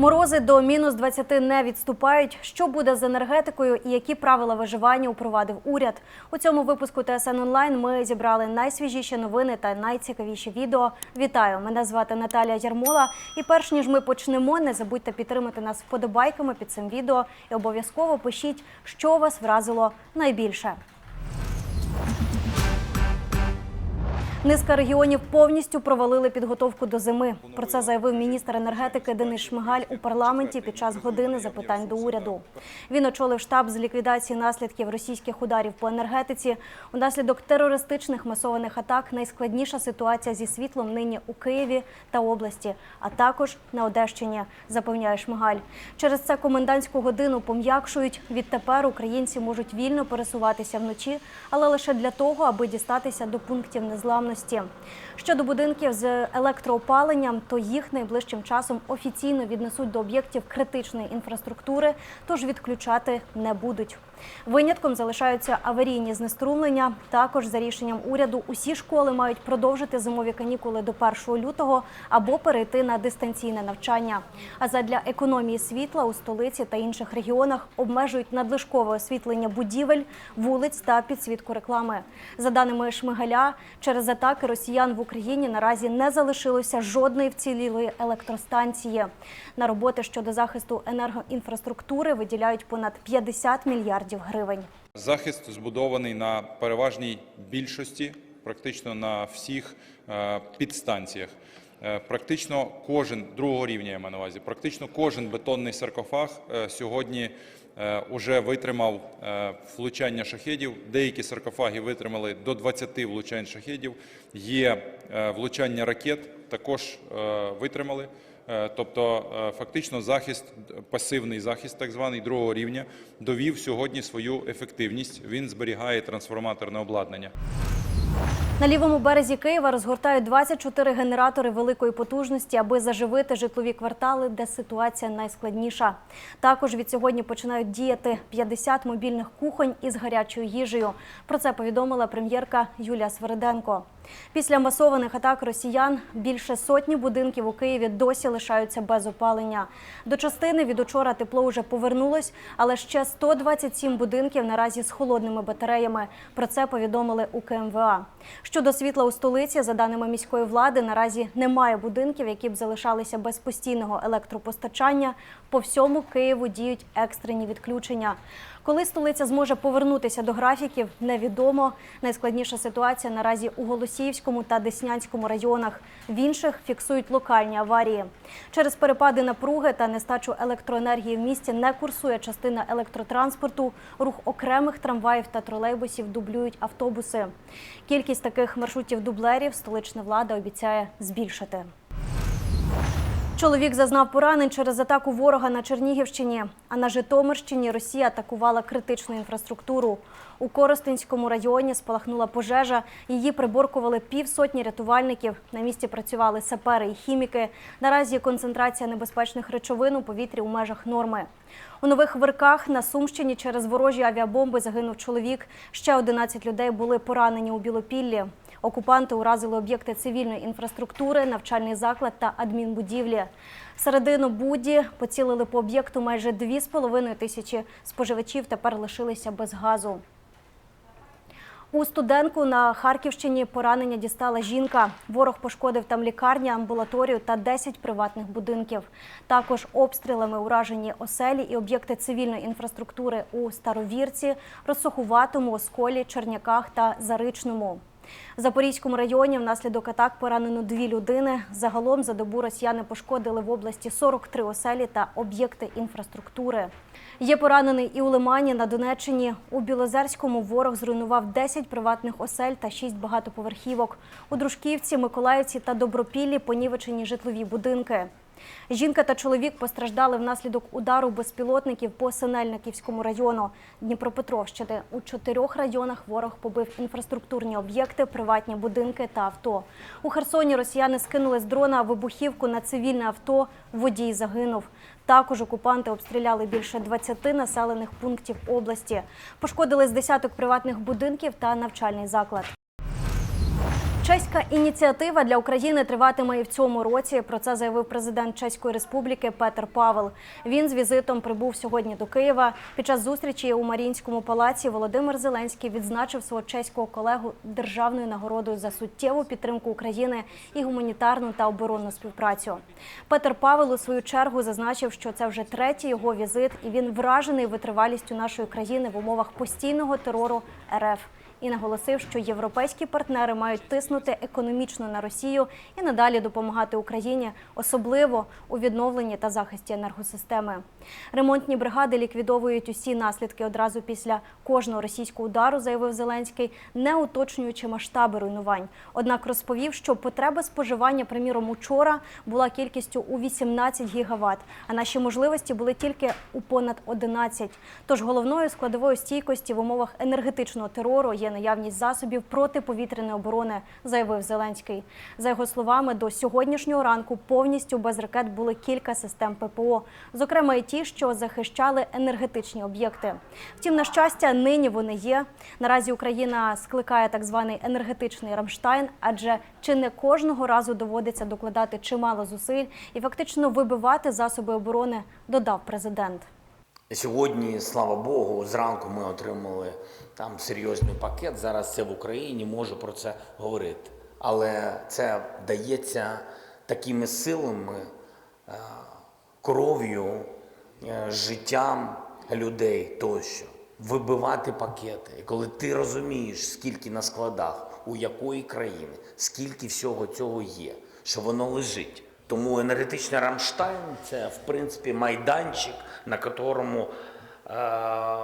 Морози до мінус 20 не відступають. Що буде з енергетикою і які правила виживання упровадив уряд? У цьому випуску ТСН онлайн ми зібрали найсвіжіші новини та найцікавіші відео. Вітаю! Мене звати Наталія Ярмола. І перш ніж ми почнемо, не забудьте підтримати нас вподобайками під цим відео і обов'язково пишіть, що вас вразило найбільше. Низка регіонів повністю провалили підготовку до зими. Про це заявив міністр енергетики Денис Шмигаль у парламенті під час години запитань до уряду. Він очолив штаб з ліквідації наслідків російських ударів по енергетиці. Унаслідок терористичних масованих атак найскладніша ситуація зі світлом нині у Києві та області, а також на Одещині, запевняє Шмигаль. Через це комендантську годину пом'якшують. Відтепер українці можуть вільно пересуватися вночі, але лише для того, аби дістатися до пунктів незламності. Щодо будинків з електроопаленням, то їх найближчим часом офіційно віднесуть до об'єктів критичної інфраструктури, тож відключати не будуть. Винятком залишаються аварійні знеструмлення. Також за рішенням уряду усі школи мають продовжити зимові канікули до 1 лютого або перейти на дистанційне навчання. А задля економії світла у столиці та інших регіонах обмежують надлишкове освітлення будівель, вулиць та підсвітку реклами. За даними Шмигаля, через атаки росіян в Україні наразі не залишилося жодної вцілілої електростанції. На роботи щодо захисту енергоінфраструктури виділяють понад 50 мільярдів гривень. Захист збудований на переважній більшості, практично на всіх е, підстанціях. Е, Практично кожен другого рівня я маю на увазі, практично кожен бетонний саркофаг е, сьогодні вже витримав влучання шахедів. Деякі саркофаги витримали до 20 влучань шахедів. Є влучання ракет, також витримали. Е, Тобто, е, фактично, захист, пасивний захист, так званий другого рівня, довів сьогодні свою ефективність. Він зберігає трансформаторне обладнання. На лівому березі Києва розгортають 24 генератори великої потужності, аби заживити житлові квартали, де ситуація найскладніша. Також від сьогодні починають діяти 50 мобільних кухонь із гарячою їжею. Про це повідомила прем'єрка Юлія Свериденко. Після масованих атак росіян більше сотні будинків у Києві досі лишаються без опалення. До частини від учора тепло вже повернулось, але ще 127 будинків наразі з холодними батареями. Про це повідомили у КМВА. Щодо світла у столиці, за даними міської влади, наразі немає будинків, які б залишалися без постійного електропостачання. По всьому Києву діють екстрені відключення. Коли столиця зможе повернутися до графіків, невідомо. Найскладніша ситуація наразі у Голосіївському та Деснянському районах. В інших фіксують локальні аварії. Через перепади напруги та нестачу електроенергії в місті не курсує частина електротранспорту. Рух окремих трамваїв та тролейбусів дублюють автобуси. Кількість таких маршрутів дублерів столична влада обіцяє збільшити. Чоловік зазнав поранень через атаку ворога на Чернігівщині. А на Житомирщині Росія атакувала критичну інфраструктуру. У Коростенському районі спалахнула пожежа. Її приборкували півсотні рятувальників. На місці працювали сапери і хіміки. Наразі концентрація небезпечних речовин у повітрі у межах норми. У нових вирках на Сумщині через ворожі авіабомби загинув чоловік. Ще 11 людей були поранені у Білопіллі. Окупанти уразили об'єкти цивільної інфраструктури, навчальний заклад та адмінбудівлі. Середину Буді поцілили по об'єкту майже 2,5 тисячі споживачів тепер лишилися без газу. У студентку на Харківщині поранення дістала жінка. Ворог пошкодив там лікарні, амбулаторію та 10 приватних будинків. Також обстрілами уражені оселі і об'єкти цивільної інфраструктури у Старовірці, Росохуватому, Осколі, Черняках та Заричному. В Запорізькому районі внаслідок атак поранено дві людини. Загалом за добу росіяни пошкодили в області 43 оселі та об'єкти інфраструктури. Є поранений і у Лимані на Донеччині. У Білозерському ворог зруйнував 10 приватних осель та 6 багатоповерхівок. У Дружківці, Миколаївці та Добропіллі понівечені житлові будинки. Жінка та чоловік постраждали внаслідок удару безпілотників по Синельниківському району Дніпропетровщини. У чотирьох районах ворог побив інфраструктурні об'єкти, приватні будинки та авто. У Херсоні росіяни скинули з дрона вибухівку на цивільне авто. Водій загинув. Також окупанти обстріляли більше 20 населених пунктів області. Пошкодили з десяток приватних будинків та навчальний заклад. Чеська ініціатива для України триватиме і в цьому році. Про це заявив президент Чеської Республіки Петер Павел. Він з візитом прибув сьогодні до Києва. Під час зустрічі у Маріїнському палаці Володимир Зеленський відзначив свого чеського колегу державною нагородою за суттєву підтримку України і гуманітарну та оборонну співпрацю. Петер Павел у свою чергу зазначив, що це вже третій його візит, і він вражений витривалістю нашої країни в умовах постійного терору РФ і наголосив, що європейські партнери мають тиснути економічно на Росію і надалі допомагати Україні, особливо у відновленні та захисті енергосистеми. Ремонтні бригади ліквідовують усі наслідки одразу після кожного російського удару, заявив Зеленський, не уточнюючи масштаби руйнувань. Однак розповів, що потреба споживання, приміром, учора була кількістю у 18 гігават, а наші можливості були тільки у понад 11. Тож головною складовою стійкості в умовах енергетичного терору є наявність засобів протиповітряної оборони, заявив Зеленський. За його словами, до сьогоднішнього ранку повністю без ракет були кілька систем ППО, зокрема і ті, що захищали енергетичні об'єкти. Втім, на щастя, нині вони є. Наразі Україна скликає так званий енергетичний Рамштайн, адже чи не кожного разу доводиться докладати чимало зусиль і фактично вибивати засоби оборони, додав президент. Сьогодні, слава Богу, зранку ми отримали там серйозний пакет. Зараз це в Україні, можу про це говорити. Але це дається такими силами, е, кров'ю, е, життям людей тощо. Вибивати пакети. І коли ти розумієш, скільки на складах, у якої країни, скільки всього цього є, що воно лежить. Тому енергетичний Рамштайн це в принципі майданчик, на котрому е, е,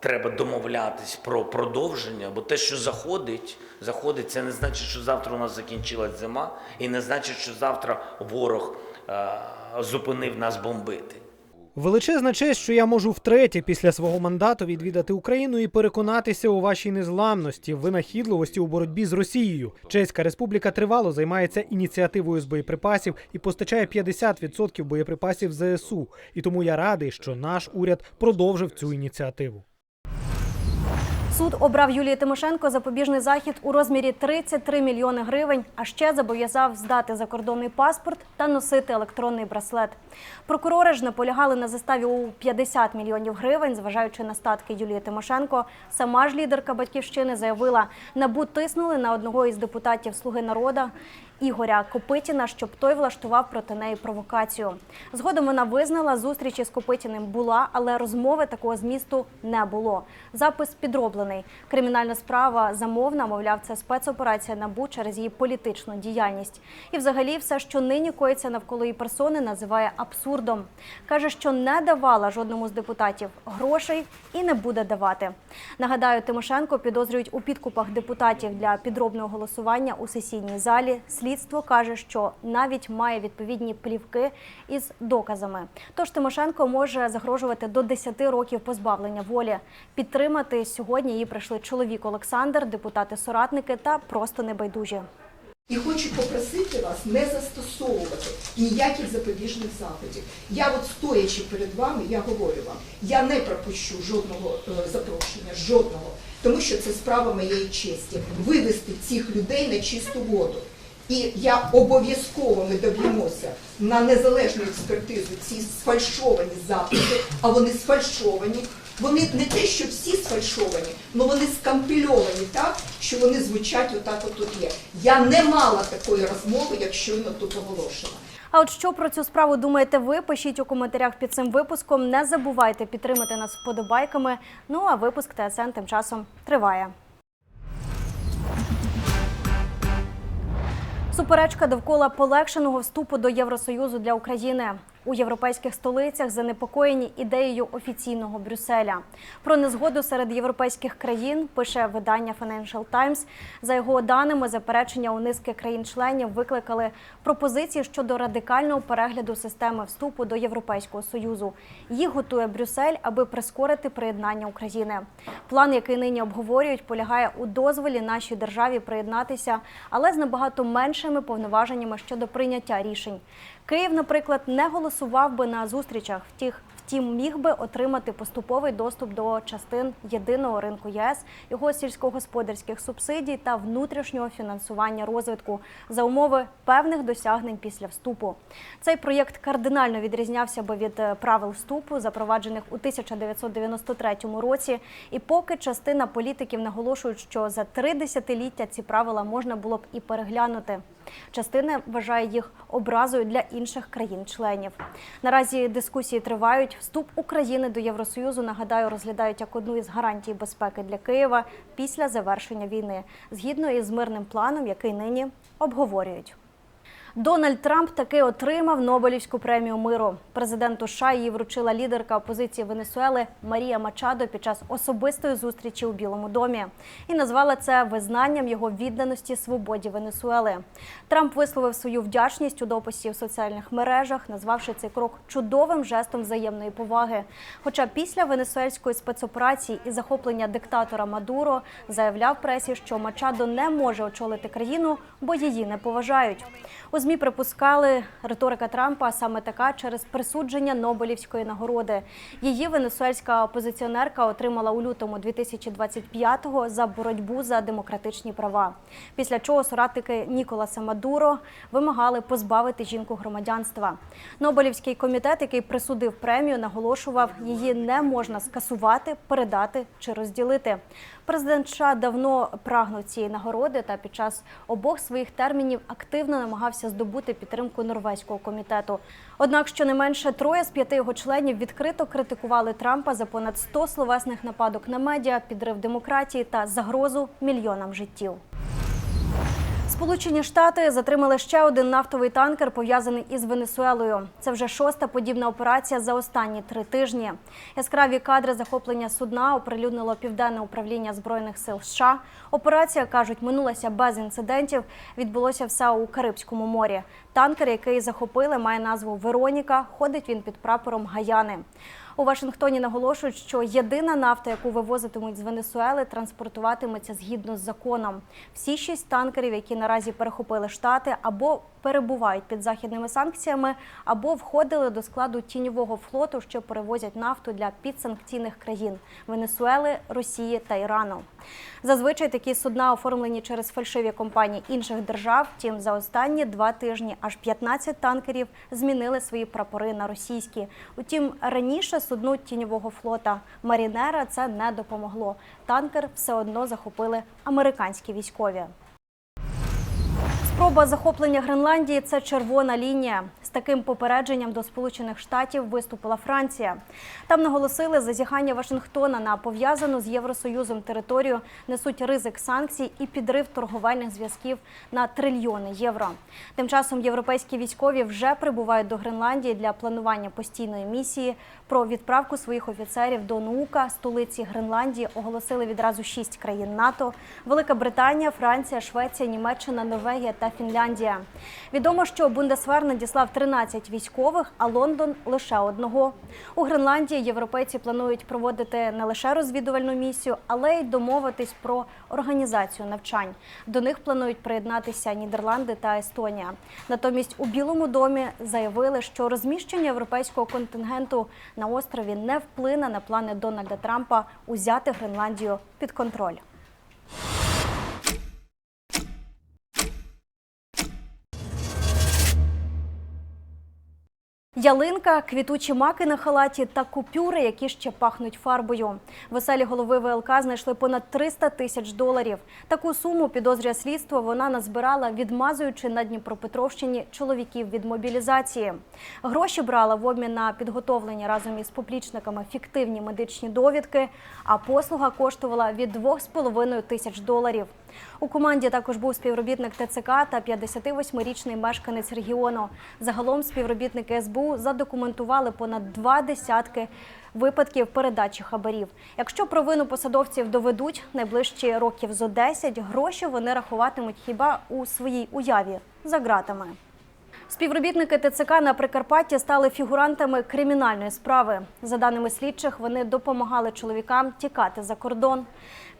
треба домовлятись про продовження, бо те, що заходить, заходить, це не значить, що завтра у нас закінчилась зима, і не значить, що завтра ворог е, зупинив нас бомбити. Величезна честь, що я можу втретє після свого мандату відвідати Україну і переконатися у вашій незламності, винахідливості у боротьбі з Росією. Чеська республіка тривало займається ініціативою з боєприпасів і постачає 50% боєприпасів ЗСУ. І тому я радий, що наш уряд продовжив цю ініціативу. Суд обрав Юлії Тимошенко запобіжний захід у розмірі 33 мільйони гривень, а ще зобов'язав здати закордонний паспорт та носити електронний браслет. Прокурори ж наполягали на заставі у 50 мільйонів гривень, зважаючи на статки Юлії Тимошенко. Сама ж лідерка батьківщини заявила, набу тиснули на одного із депутатів Слуги народа. Ігоря Копитіна, щоб той влаштував проти неї провокацію. Згодом вона визнала, зустріч із Копитіним була, але розмови такого змісту не було. Запис підроблений. Кримінальна справа замовна, мовляв, це спецоперація НАБУ через її політичну діяльність. І взагалі все, що нині коїться навколо її персони, називає абсурдом. Каже, що не давала жодному з депутатів грошей і не буде давати. Нагадаю, Тимошенко підозрюють у підкупах депутатів для підробного голосування у сесійній залі. Слідство каже, що навіть має відповідні плівки із доказами. Тож Тимошенко може загрожувати до 10 років позбавлення волі. Підтримати сьогодні її прийшли чоловік Олександр, депутати-соратники та просто небайдужі. І хочу попросити вас не застосовувати ніяких запобіжних заходів. Я от стоячи перед вами, я говорю вам, я не пропущу жодного е, запрошення, жодного, тому що це справа моєї честі вивести цих людей на чисту воду. І я обов'язково ми доб'ємося на незалежну експертизу ці сфальшовані запити, а вони сфальшовані. Вони не те, що всі сфальшовані, але вони скампільовані так, що вони звучать отак от тут є. Я не мала такої розмови, як щойно тут оголошена. А от що про цю справу думаєте ви? Пишіть у коментарях під цим випуском. Не забувайте підтримати нас вподобайками. Ну а випуск ТСН тим часом триває. Суперечка довкола полегшеного вступу до Євросоюзу для України. У європейських столицях занепокоєні ідеєю офіційного Брюсселя. Про незгоду серед європейських країн пише видання Financial Times. За його даними, заперечення у низки країн-членів викликали пропозиції щодо радикального перегляду системи вступу до Європейського союзу. Їх готує Брюссель, аби прискорити приєднання України. План, який нині обговорюють, полягає у дозволі нашій державі приєднатися, але з набагато меншими повноваженнями щодо прийняття рішень. Київ, наприклад, не голосував би на зустрічах. Втіх, Втім, міг би отримати поступовий доступ до частин єдиного ринку ЄС, його сільськогосподарських субсидій та внутрішнього фінансування розвитку за умови певних досягнень після вступу. Цей проєкт кардинально відрізнявся би від е, правил вступу, запроваджених у 1993 році. І поки частина політиків наголошують, що за три десятиліття ці правила можна було б і переглянути. Частина вважає їх образою для інших країн-членів. Наразі дискусії тривають. Вступ України до Євросоюзу нагадаю розглядають як одну із гарантій безпеки для Києва після завершення війни, згідно із мирним планом, який нині обговорюють. Дональд Трамп таки отримав Нобелівську премію миру. Президенту США її вручила лідерка опозиції Венесуели Марія Мачадо під час особистої зустрічі у Білому домі і назвала це визнанням його відданості свободі Венесуели. Трамп висловив свою вдячність у дописі в соціальних мережах, назвавши цей крок чудовим жестом взаємної поваги. Хоча після венесуельської спецоперації і захоплення диктатора Мадуро заявляв пресі, що Мачадо не може очолити країну, бо її не поважають. У ЗМІ припускали риторика Трампа саме така через присудження Нобелівської нагороди. Її венесуельська опозиціонерка отримала у лютому 2025-го за боротьбу за демократичні права. Після чого соратники Ніколаса Мадуро вимагали позбавити жінку громадянства. Нобелівський комітет, який присудив премію, наголошував, її не можна скасувати, передати чи розділити. Президент США давно прагнув цієї нагороди та під час обох своїх термінів активно намагався здобути підтримку норвезького комітету. Однак, щонайменше троє з п'яти його членів відкрито критикували Трампа за понад 100 словесних нападок на медіа, підрив демократії та загрозу мільйонам життів. Сполучені Штати затримали ще один нафтовий танкер, пов'язаний із Венесуелою. Це вже шоста подібна операція за останні три тижні. Яскраві кадри захоплення судна оприлюднило південне управління збройних сил США. Операція кажуть, минулася без інцидентів. Відбулося все у Карибському морі. Танкер, який захопили, має назву Вероніка. Ходить він під прапором Гаяни. У Вашингтоні наголошують, що єдина нафта, яку вивозитимуть з Венесуели, транспортуватиметься згідно з законом. Всі шість танкерів, які наразі перехопили штати, або перебувають під західними санкціями, або входили до складу тіньового флоту, що перевозять нафту для підсанкційних країн Венесуели, Росії та Ірану. Зазвичай такі судна оформлені через фальшиві компанії інших держав. Втім, за останні два тижні аж 15 танкерів змінили свої прапори на російські. Утім, раніше судну тіньового флота Марінера це не допомогло. Танкер все одно захопили американські військові. Спроба захоплення Гренландії це червона лінія. З таким попередженням до Сполучених Штатів виступила Франція. Там наголосили, зазіхання Вашингтона на пов'язану з Євросоюзом територію несуть ризик санкцій і підрив торговельних зв'язків на трильйони євро. Тим часом європейські військові вже прибувають до Гренландії для планування постійної місії. Про відправку своїх офіцерів до Нуука, столиці Гренландії, оголосили відразу шість країн НАТО: Велика Британія, Франція, Швеція, Німеччина, Норвегія та Фінляндія. Відомо, що Бундесвер надіслав 13 військових, а Лондон лише одного. У Гренландії європейці планують проводити не лише розвідувальну місію, але й домовитись про організацію навчань. До них планують приєднатися Нідерланди та Естонія. Натомість у Білому домі заявили, що розміщення європейського контингенту на острові не вплине на плани Дональда Трампа узяти Гренландію під контроль. Ялинка, квітучі маки на халаті та купюри, які ще пахнуть фарбою. Веселі голови ВЛК знайшли понад 300 тисяч доларів. Таку суму підозрює слідство. Вона назбирала, відмазуючи на Дніпропетровщині чоловіків від мобілізації. Гроші брала в обмін на підготовлені разом із поплічниками фіктивні медичні довідки. А послуга коштувала від 2,5 тисяч доларів. У команді також був співробітник ТЦК та 58-річний мешканець регіону. Загалом співробітники СБУ задокументували понад два десятки випадків передачі хабарів. Якщо провину посадовців доведуть найближчі років зо 10, гроші вони рахуватимуть хіба у своїй уяві за ґратами. Співробітники ТЦК на Прикарпатті стали фігурантами кримінальної справи. За даними слідчих, вони допомагали чоловікам тікати за кордон.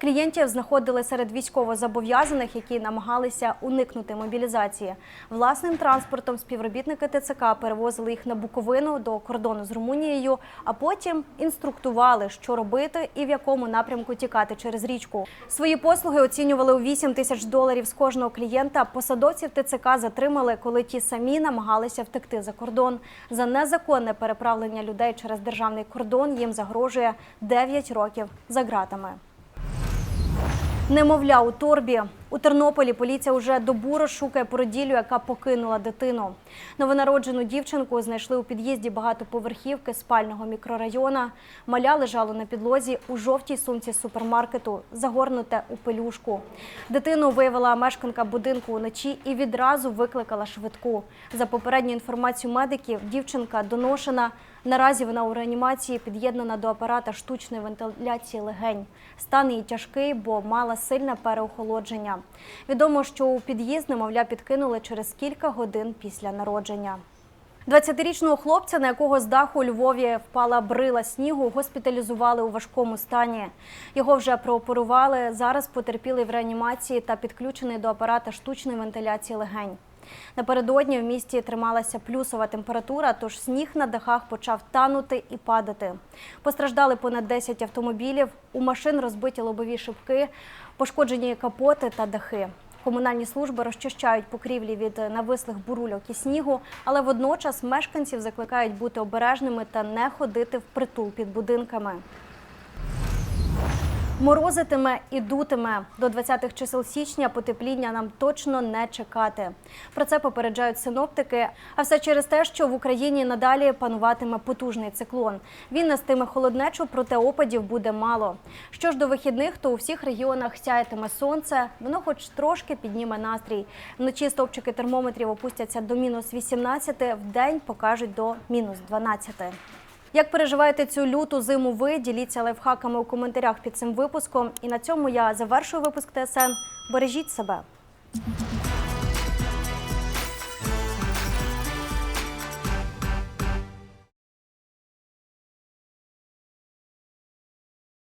Клієнтів знаходили серед військовозобов'язаних, які намагалися уникнути мобілізації. Власним транспортом співробітники ТЦК перевозили їх на Буковину до кордону з Румунією, а потім інструктували, що робити і в якому напрямку тікати через річку. Свої послуги оцінювали у 8 тисяч доларів з кожного клієнта. Посадовців ТЦК затримали, коли ті самі намагалися втекти за кордон. За незаконне переправлення людей через державний кордон їм загрожує 9 років за ґратами. Немовля у торбі. У Тернополі поліція уже добу розшукує породіллю, яка покинула дитину. Новонароджену дівчинку знайшли у під'їзді багатоповерхівки спального мікрорайона. Маля лежало на підлозі у жовтій сумці супермаркету, загорнуте у пелюшку. Дитину виявила мешканка будинку уночі і відразу викликала швидку. За попередньою інформацією медиків, дівчинка доношена. Наразі вона у реанімації під'єднана до апарата штучної вентиляції легень. Стан її тяжкий, бо мала сильне переохолодження. Відомо, що у під'їзд немовля підкинули через кілька годин після народження. 20-річного хлопця, на якого з даху у Львові впала брила снігу, госпіталізували у важкому стані. Його вже прооперували. Зараз потерпілий в реанімації та підключений до апарата штучної вентиляції легень. Напередодні в місті трималася плюсова температура, тож сніг на дахах почав танути і падати. Постраждали понад 10 автомобілів, у машин розбиті лобові шибки, пошкоджені капоти та дахи. Комунальні служби розчищають покрівлі від навислих бурульок і снігу, але водночас мешканців закликають бути обережними та не ходити впритул під будинками. Морозитиме і дутиме. До 20-х чисел січня потепління нам точно не чекати. Про це попереджають синоптики. А все через те, що в Україні надалі пануватиме потужний циклон. Він нестиме холоднечу, проте опадів буде мало. Що ж до вихідних, то у всіх регіонах сяятиме сонце. Воно, хоч трошки підніме настрій. Вночі стовпчики термометрів опустяться до мінус 18, в день покажуть до мінус 12. Як переживаєте цю люту зиму ви? Діліться лайфхаками у коментарях під цим випуском. І на цьому я завершую випуск ТСН. Бережіть себе.